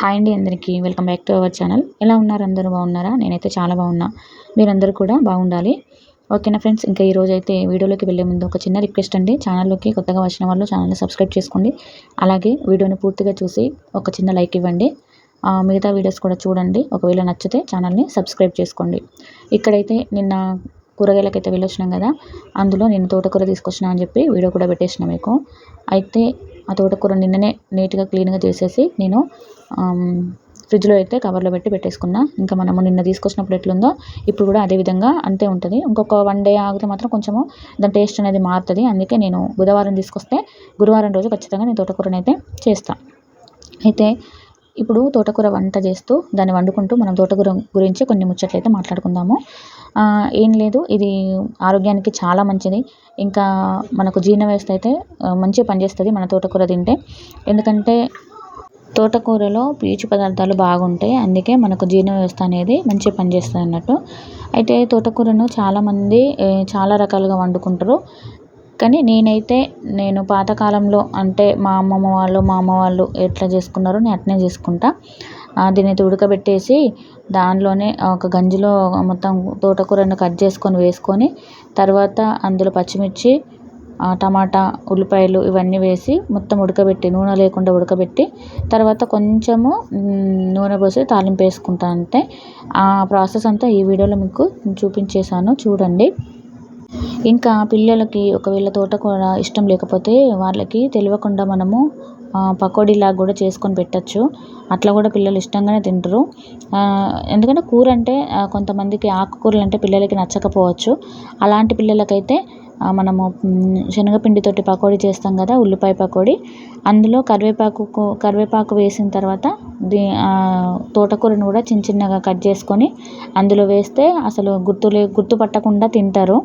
Hi అండి అందరికీ. Welcome back to our channel ఎలా ఉన్నారు? అందరూ బాగున్నారా? నేనైతే చాలా బాగున్నా. మీరందరూ కూడా బాగుండాలి. ఓకేనా ఫ్రెండ్స్ ఇంకా ఈరోజు అయితే వీడియోలోకి వెళ్ళే ముందు ఒక చిన్న రిక్వెస్ట్ అండి. ఛానల్లోకి కొత్తగా వచ్చిన వాళ్ళు ఛానల్ని సబ్స్క్రైబ్ చేసుకోండి. అలాగే వీడియోని పూర్తిగా చూసి ఒక చిన్న లైక్ ఇవ్వండి. మిగతా వీడియోస్ కూడా చూడండి. ఒకవేళ నచ్చితే ఛానల్ని సబ్స్క్రైబ్ చేసుకోండి. ఇక్కడైతే నిన్న కూరగాయలకైతే వెళ్ళొచ్చినాం కదా. అందులో నేను తోటకూర తీసుకొచ్చినా అని చెప్పి వీడియో కూడా పెట్టేసిన మీకు. అయితే ఆ తోటకూర నిన్ననే నీట్గా క్లీన్గా చేసేసి నేను ఫ్రిడ్జ్లో అయితే కవర్లో పెట్టి పెట్టేసుకున్నా. ఇంకా మనము నిన్న తీసుకొచ్చినప్పుడు ఎట్లుందో ఇప్పుడు కూడా అదే విధంగా అంతే ఉంటుంది. ఇంకొక వన్ డే ఆగితే మాత్రం కొంచెము దాని టేస్ట్ అనేది మారుతుంది. అందుకే నేను బుధవారం తీసుకొస్తే గురువారం రోజు ఖచ్చితంగా నేను తోటకూరని అయితే చేస్తాను అయితే ఇప్పుడు తోటకూర వంట చేస్తూ దాన్ని వండుకుంటూ మనం తోటకూర గురించి కొన్ని ముచ్చట్లయితే మాట్లాడుకుందాము. ఏం లేదు ఇది ఆరోగ్యానికి చాలా మంచిది. ఇంకా మనకు జీర్ణ వ్యవస్థ అయితే మంచిగా పనిచేస్తుంది మన తోటకూర తింటే. ఎందుకంటే తోటకూరలో పీచు పదార్థాలు బాగుంటాయి అందుకే మనకు జీర్ణ వ్యవస్థ అనేది మంచిగా పనిచేస్తుంది అన్నట్టు అయితే తోటకూరను చాలామంది చాలా రకాలుగా వండుకుంటారు. కానీ నేనైతే నేను పాతకాలంలో అంటే మా అమ్మమ్మ వాళ్ళు మా అమ్మ వాళ్ళు ఎట్లా చేసుకున్నారో నేను అట్నే చేసుకుంటా. దీన్నైతే అయితే ఉడకబెట్టేసి దానిలోనే ఒక గంజిలో మొత్తం తోటకూరను కట్ చేసుకొని వేసుకొని తర్వాత అందులో పచ్చిమిర్చి టమాటా ఉల్లిపాయలు ఇవన్నీ వేసి మొత్తం ఉడకబెట్టి నూనె లేకుండా ఉడకబెట్టి తర్వాత కొంచెము నూనె పోసి తాలింపు వేసుకుంటా అంటే ఆ ప్రాసెస్ అంతా ఈ వీడియోలో మీకు చూపించేశాను. చూడండి. ఇంకా పిల్లలకి ఒకవేళ తోటకూర ఇష్టం లేకపోతే వాళ్ళకి తెలియకుండా మనము పకోడీలాగా కూడా చేసుకొని పెట్టచ్చు. అట్లా కూడా పిల్లలు ఇష్టంగానే తింటారు. ఎందుకంటే కూర అంటే కొంతమందికి ఆకుకూరలు అంటే పిల్లలకి నచ్చకపోవచ్చు. అలాంటి పిల్లలకైతే మనము శనగపిండితోటి పకోడీ చేస్తాం కదా ఉల్లిపాయ పకోడీ. అందులో కరివేపాకు కరివేపాకు వేసిన తర్వాత దీ తోటకూరను కూడా చిన్న చిన్నగా కట్ చేసుకొని అందులో వేస్తే అసలు గుర్తులే గుర్తుపట్టకుండా తింటారు.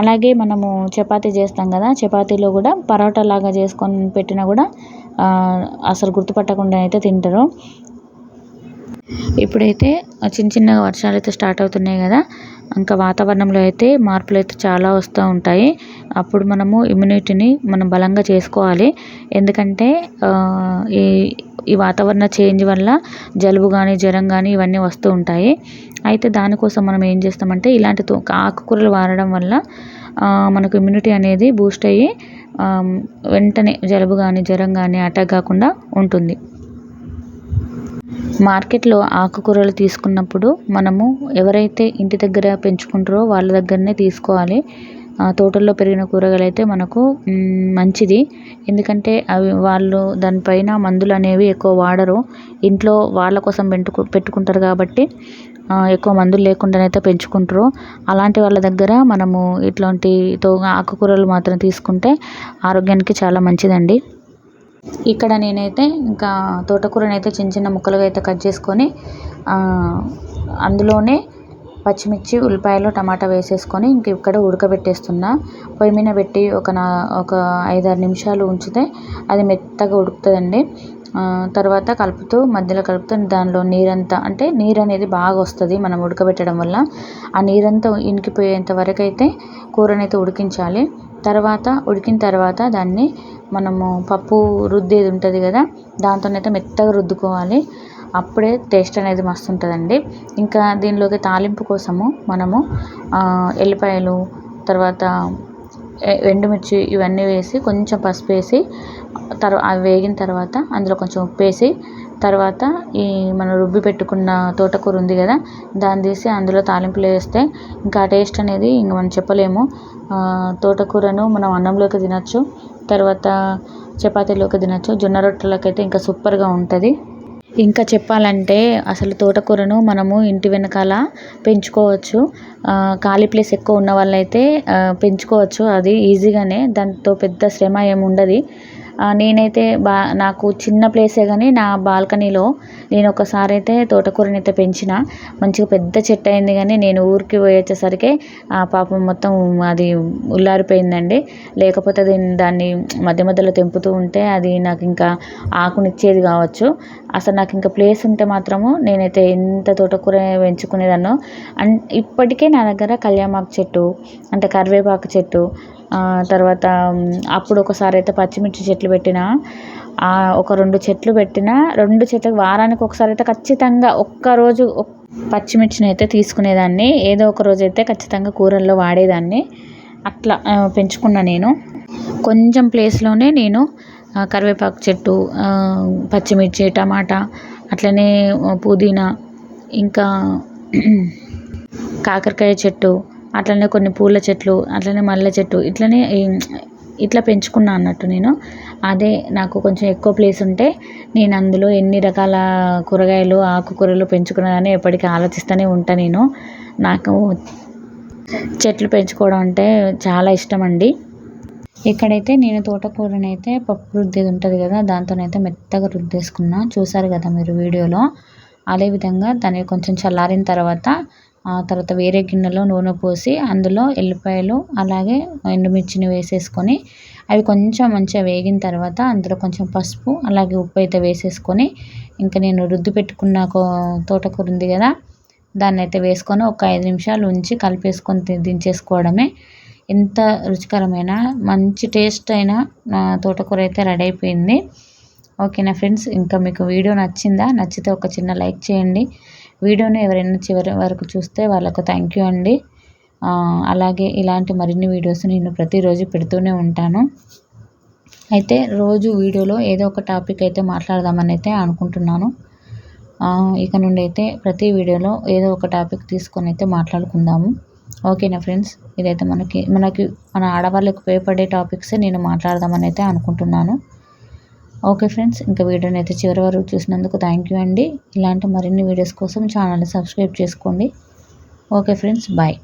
అలాగే మనము చపాతీ చేస్తాం కదా చపాతీలో కూడా పరోటా లాగా చేసుకొని పెట్టినా కూడా అసలు గుర్తుపట్టకుండా అయితే తింటారు. ఇప్పుడైతే చిన్న చిన్నగా వర్షాలు అయితే స్టార్ట్ అవుతున్నాయి కదా ఇంకా వాతావరణంలో అయితే మార్పులు అయితే చాలా వస్తూ ఉంటాయి. అప్పుడు మనము ఇమ్యూనిటీని మనం బలంగా చేసుకోవాలి. ఎందుకంటే ఈ ఈ వాతావరణ చేంజ్ వల్ల జలుబు కానీ జ్వరం కానీ ఇవన్నీ వస్తూ ఉంటాయి. అయితే దానికోసం మనం ఏం చేస్తామంటే ఇలాంటి ఆకుకూరలు వాడడం వల్ల మనకు ఇమ్యూనిటీ అనేది బూస్ట్ అయ్యి వెంటనే జలుబు కానీ జ్వరం కానీ అటాక్ కాకుండా ఉంటుంది. మార్కెట్లో ఆకుకూరలు తీసుకున్నప్పుడు మనము ఎవరైతే ఇంటి దగ్గర పెంచుకుంటారో వాళ్ళ దగ్గరనే తీసుకోవాలి. తోటల్లో పెరిగిన కూరగాయలు అయితే మనకు మంచిది. ఎందుకంటే అవి వాళ్ళు దానిపైన మందులు అనేవి ఎక్కువ వాడరు. ఇంట్లో వాళ్ళ కోసం పెట్టుకు పెట్టుకుంటారు కాబట్టి ఎక్కువ మందులు లేకుండానైతే పెంచుకుంటారు. అలాంటి వాళ్ళ దగ్గర మనము ఇట్లాంటి తో ఆకుకూరలు మాత్రం తీసుకుంటే ఆరోగ్యానికి చాలా మంచిదండి. ఇక్కడ నేనైతే ఇంకా తోటకూరనైతే చిన్న చిన్న ముక్కలుగా అయితే కట్ చేసుకొని అందులోనే పచ్చిమిర్చి ఉల్లిపాయలు టమాటా వేసేసుకొని ఇంక ఇక్కడ ఉడకబెట్టేస్తున్నా. పొయ్యి మీద పెట్టి ఒక నా ఒక ఐదారు నిమిషాలు ఉంచితే అది మెత్తగా ఉడుకుతుందండి. తర్వాత కలుపుతూ మధ్యలో కలుపుతూ దానిలో నీరంతా అంటే నీరు అనేది బాగా వస్తుంది మనం ఉడకబెట్టడం వల్ల. ఆ నీరంతా ఇంకిపోయేంత వరకు అయితే కూరనైతే ఉడికించాలి. తర్వాత ఉడికిన తర్వాత దాన్ని మనము పప్పు రుద్దేది ఉంటుంది కదా దాంతోనైతే మెత్తగా రుద్దుకోవాలి. అప్పుడే టేస్ట్ అనేది మస్తు ఉంటుందండి ఇంకా దీనిలోకి తాలింపు కోసము మనము ఎల్లిపాయలు తర్వాత ఎండుమిర్చి ఇవన్నీ వేసి కొంచెం పసుపు వేసి తర్వా అవి వేగిన తర్వాత అందులో కొంచెం ఉప్పు వేసి తర్వాత ఈ మనం రుబ్బి పెట్టుకున్న తోటకూర ఉంది కదా దాన్ని తీసి అందులో తాలింపులో వేస్తే ఇంకా టేస్ట్ అనేది ఇంక మనం చెప్పలేము. తోటకూరను మనం అన్నంలోకి తినచ్చు తర్వాత చపాతీలోకి తినచ్చు జొన్న రొట్టెలకైతే అయితే ఇంకా సూపర్గా ఉంటుంది. ఇంకా చెప్పాలంటే అసలు తోటకూరను మనము ఇంటి వెనకాల పెంచుకోవచ్చు. ఖాళీ ప్లేస్ ఎక్కువ ఉన్న వాళ్ళైతే పెంచుకోవచ్చు. అది ఈజీగానే దాంతో పెద్ద శ్రమ ఏమి ఉండదు నేనైతే బా నాకు చిన్న ప్లేసే కానీ నా బాల్కనీలో నేను ఒకసారి అయితే తోటకూరని అయితే పెంచిన. మంచిగా పెద్ద చెట్టు అయింది కానీ నేను ఊరికి పోయి వచ్చేసరికి ఆ పాపం మొత్తం అది ఉల్లారిపోయిందండి. లేకపోతే దీన్ని దాన్ని మధ్య మధ్యలో తెంపుతూ ఉంటే అది నాకు ఇంకా ఆకునిచ్చేది కావచ్చు. అసలు నాకు ఇంకా ప్లేస్ ఉంటే మాత్రము నేనైతే ఎంత తోటకూర పెంచుకునేదాన్నో. అండ్ ఇప్పటికే నా దగ్గర కళ్యామాకు చెట్టు అంటే కరివేపాకు చెట్టు తర్వాత అప్పుడు ఒకసారి అయితే పచ్చిమిర్చి చెట్లు పెట్టిన ఒక రెండు చెట్లు పెట్టిన రెండు చెట్లకు వారానికి ఒకసారి అయితే ఖచ్చితంగా ఒక్కరోజు పచ్చిమిర్చిని అయితే తీసుకునేదాన్ని. ఏదో ఒక రోజు అయితే ఖచ్చితంగా కూరల్లో వాడేదాన్ని. అట్లా పెంచుకున్న నేను. కొంచెం ప్లేస్లోనే నేను కరివేపాకు చెట్టు పచ్చిమిర్చి టమాటా అట్లనే పుదీనా ఇంకా కాకరకాయ చెట్టు అట్లనే కొన్ని పూల చెట్లు అట్లనే మల్లె చెట్టు ఇట్లనే ఇట్లా పెంచుకున్నా అన్నట్టు నేను. అదే నాకు కొంచెం ఎక్కువ ప్లేస్ ఉంటే నేను అందులో ఎన్ని రకాల కూరగాయలు ఆకుకూరలు పెంచుకునేదాన్ని ఎప్పటికీ ఆలోచిస్తూనే ఉంటాను నేను. నాకు చెట్లు పెంచుకోవడం అంటే చాలా ఇష్టం అండి ఇక్కడైతే నేను తోటకూరనైతే పప్పు రుద్దేది ఉంటుంది కదా దాంతోనైతే మెత్తగా రుద్దేసుకున్నా. చూసారు కదా మీరు వీడియోలో? అదేవిధంగా దాన్ని కొంచెం చల్లారిన తర్వాత ఆ తర్వాత వేరే గిన్నెలో నూనె పోసి అందులో ఎల్లిపాయలు అలాగే ఎండుమిర్చిని వేసేసుకొని అవి కొంచెం మంచిగా వేగిన తర్వాత అందులో కొంచెం పసుపు అలాగే ఉప్పు అయితే వేసేసుకొని ఇంకా నేను రుద్ది పెట్టుకున్న తోటకూర ఉంది కదా దాన్ని అయితే వేసుకొని ఒక ఐదు నిమిషాలు ఉంచి కలిపేసుకొని దించేసుకోవడమే. ఎంత రుచికరమైన మంచి టేస్ట్ అయిన తోటకూర అయితే రెడీ అయిపోయింది. ఓకేనా ఫ్రెండ్స్ ఇంకా మీకు వీడియో నచ్చిందా? నచ్చితే ఒక చిన్న లైక్ చేయండి. వీడియోని ఎవరైనా చివరి వరకు చూస్తే వాళ్ళకు థ్యాంక్ యూ అండి. అలాగే ఇలాంటి మరిన్ని వీడియోస్ నేను ప్రతిరోజు పెడుతూనే ఉంటాను. అయితే రోజు వీడియోలో ఏదో ఒక టాపిక్ అయితే మాట్లాడదామని అయితే అనుకుంటున్నాను. ఇక నుండి అయితే ప్రతి వీడియోలో ఏదో ఒక టాపిక్ తీసుకొని అయితే మాట్లాడుకుందాము. ఓకేనా ఫ్రెండ్స్ ఇదైతే మనకి మనకి మన ఆడవాళ్ళకి ఉపయోగపడే టాపిక్సే నేను మాట్లాడదామని అయితే అనుకుంటున్నాను. ఓకే ఫ్రెండ్స్ ఇంకా వీడియోని అయితే చివరి వరకు చూసినందుకు థ్యాంక్ యూ అండి. ఇలాంటి మరిన్ని వీడియోస్ కోసం ఛానల్ని సబ్స్క్రైబ్ చేసుకోండి. Okay friends bye